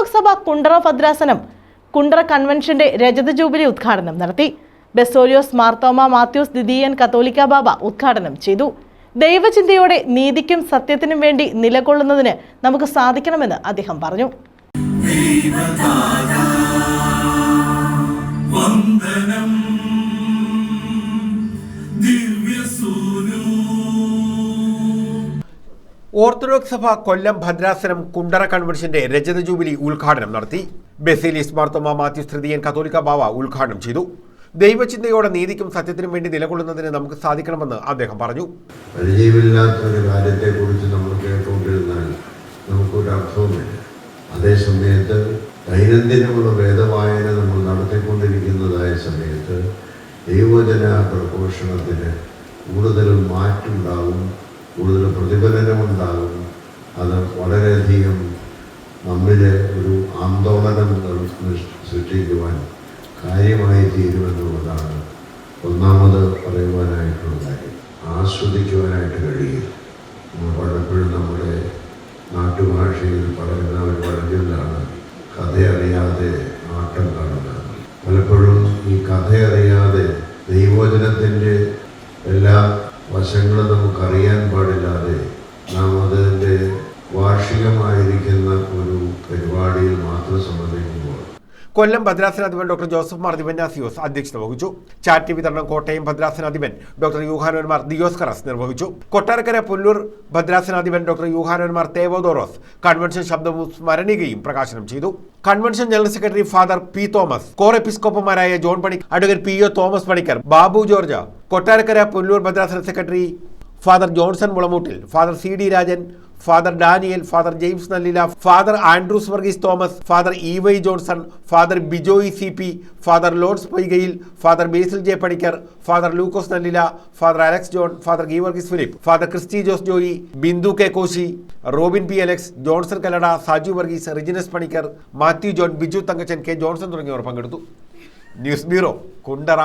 Orthodox സഭ കുണ്ടറ ഭദ്രാസനം കുണ്ടറ കൺവെൻഷന്റെ രജത jubilee ഉദ്ഘാടനം നടത്തി. ബെസോലിയോസ് മാർത്തോമ മാത്യൂസ് ദിദിയൻ കത്തോലിക്ക ബാബ ഉദ്ഘാടനം ചെയ്തു. ദൈവചിന്തയോടെ നീതിക്കും സത്യത്തിനും വേണ്ടി നിലകൊള്ളുന്നതിന് നമുക്ക് സാധിക്കണമെന്ന് അദ്ദേഹം പറഞ്ഞു. ഓർത്തഡോക്സ് സഭ കൊല്ലം ഭദ്രാസനം കുണ്ടറ കൺവെൻഷന്റെ രജത ജൂബിലി ഉദ്ഘാടനം നടത്തി. ബെസേലിയസ് മാർത്തോമ മാത്യു തൃതീയൻ കത്തോലിക്ക ബാവ ഉദ്ഘാടനം ചെയ്തു. ദൈവചിന്തയോടെ നീതിക്കും സത്യത്തിനും വേണ്ടി നിലകൊള്ളുന്നതിന് നമുക്ക് സാധിക്കണമെന്ന് അദ്ദേഹം പറഞ്ഞു. പരിചയമില്ലാത്ത ഒരു കാര്യത്തെക്കുറിച്ച് നമ്മൾ കേട്ടുകൊണ്ടിരുന്നാൽ നമുക്കൊരു അർത്ഥവുമില്ല. അതേ സമയത്ത് ദൈനംദിനമുള്ള വേദവായന നമ്മൾ നടത്തിക്കൊണ്ടിരിക്കുന്നതായ സമയത്ത് ദൈവജന പ്രഘോഷണത്തിന് കൂടുതൽ മാറ്റുണ്ടാകും കൂടുതൽ പ്രതിഫലനമുണ്ടാകും. അത് വളരെയധികം നമ്മിൽ ഒരു ആന്തോളനം സൃഷ്ടിക്കുവാൻ കാര്യമായി തീരുമെന്നുള്ളതാണ് ഒന്നാമത് പറയുവാനായിട്ടുള്ള കാര്യം ആസ്വദിക്കുവാനായിട്ട് കഴിയും. പലപ്പോഴും നമ്മുടെ നാട്ടുഭാഷയിൽ പറയുന്ന ഒരു പഴഞ്ചൊല്ലാണ് കഥയറിയാതെ ആട്ടം കാണുന്നത്. പലപ്പോഴും ഈ കഥയറിയാതെ ദൈവവചനത്തിന്റെ എല്ലാ വശങ്ങളും നമുക്കറിയാൻ പാടില്ലാതെ നാം അതിന്റെ വാർഷികമായിരിക്കുന്ന ഒരു പരിപാടിയിൽ മാത്രം സംബന്ധിക്കുമ്പോൾ. കൊല്ലം ഭദ്രാസനാധിപൻ ഡോക്ടർ ജോസഫ് മാർ ദിവന്യാസിയോസ് അധ്യക്ഷത വഹിച്ചു. ചാറ്റ് വിതരണം കോട്ടയം ഭദ്രാസനാധിപൻ ഡോക്ടർ യൂഹാനോന്മാർ ദിയോസ്കറസ് നിർവഹിച്ചു. കൊട്ടാരക്കര പുല്ലൂർ ഭദ്രാസനാധിപൻ ഡോക്ടർ യൂഹാനോന്മാർ തേവോദോറോസ് കൺവെൻഷൻ ശബ്ദവും സ്മരണികയും പ്രകാശനം ചെയ്തു. Convention general secretary father P Thomas core എപ്പിസ്കോപ്പുമാരായ ജോൺ പണി advocate P O Thomas Panicker Babu George Kottarakkara Pullur ഭദ്രാസന secretary father Johnson Mulamoottil father C D Rajan father Daniel father James Nallila father Andrews Varghese Thomas father E Y Johnson father Bijoy C P father Lord's Poykayil father Basil J Panicker father Lukose Nallila father Alex John father G Varghese Philip father Christy Jose Joy Bindu K Koshy Robin P Alex Johnson Kallada Saju Varghese റിജിനസ് Panicker Mathew John Biju Thankachan K Johnson തുടങ്ങിയവർ പങ്കെടുത്തു. News bureau Kundara.